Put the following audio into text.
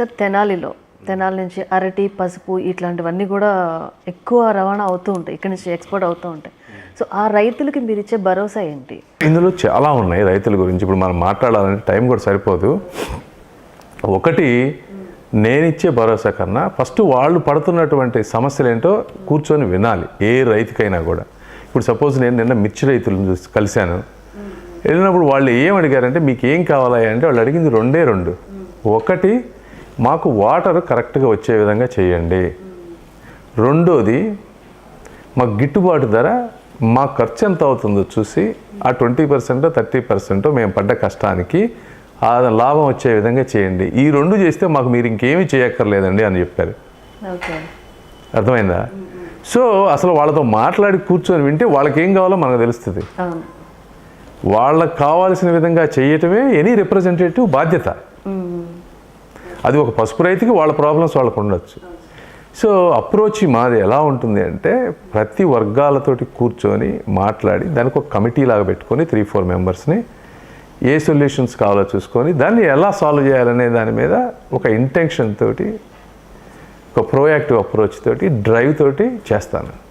Sir తెనాలిలో. తెనాలి నుంచి అరటి పసుపు ఇట్లాంటివన్నీ కూడా ఎక్కువ రవాణా అవుతూ ఉంటాయి. ఇక్కడ నుంచి ఎక్స్పోర్ట్ అవుతూ ఉంటాయి. సో ఆ రైతులకి మీరు ఇచ్చే భరోసా ఏంటి? ఇందులో చాలా ఉన్నాయి రైతుల గురించి. ఇప్పుడు మనం మాట్లాడాలంటే టైం కూడా సరిపోదు. ఒకటి నేనిచ్చే భరోసా కన్నా ఫస్ట్ వాళ్ళు పడుతున్నటువంటి సమస్యలు ఏంటో కూర్చొని వినాలి ఏ రైతుకైనా కూడా. ఇప్పుడు సపోజ్ నేను నిన్న మిర్చి రైతులను చూసి కలిశాను. వెళ్ళినప్పుడు వాళ్ళు ఏం అడిగారంటే మీకు ఏం కావాలా? అంటే వాళ్ళు అడిగింది రెండే రెండు. ఒకటి మాకు వాటర్ కరెక్ట్గా వచ్చే విధంగా చేయండి. రెండోది మాకు గిట్టుబాటు ధర మా ఖర్చు ఎంత అవుతుందో చూసి ఆ ట్వంటీ పర్సెంట్ థర్టీ పర్సెంట్ మేము పడ్డ కష్టానికి ఆ లాభం వచ్చే విధంగా చేయండి. ఈ రెండు చేస్తే మాకు మీరు ఇంకేమీ చేయక్కర్లేదండి అని చెప్పారు. అర్థమైందా? సో అసలు వాళ్ళతో మాట్లాడి కూర్చొని వింటే వాళ్ళకి ఏం కావాలో మనకు తెలుస్తుంది. వాళ్ళకి కావాల్సిన విధంగా చేయటమే ఎనీ రిప్రజెంటేటివ్ బాధ్యత. అది ఒక పసుపు రైతుకి వాళ్ళ ప్రాబ్లమ్స్ వాళ్ళకు ఉండొచ్చు. సో అప్రోచ్ మాది ఎలా ఉంటుంది అంటే ప్రతి వర్గాలతోటి కూర్చొని మాట్లాడి దానికి ఒక కమిటీ లాగా పెట్టుకొని త్రీ ఫోర్ మెంబర్స్ని ఏ సొల్యూషన్స్ కావాలో చూసుకొని దాన్ని ఎలా సాల్వ్ చేయాలనే దాని మీద ఒక ఇంటెన్షన్ తోటి ఒక ప్రోయాక్టివ్ అప్రోచ్ తోటి డ్రైవ్ తోటి చేస్తాను.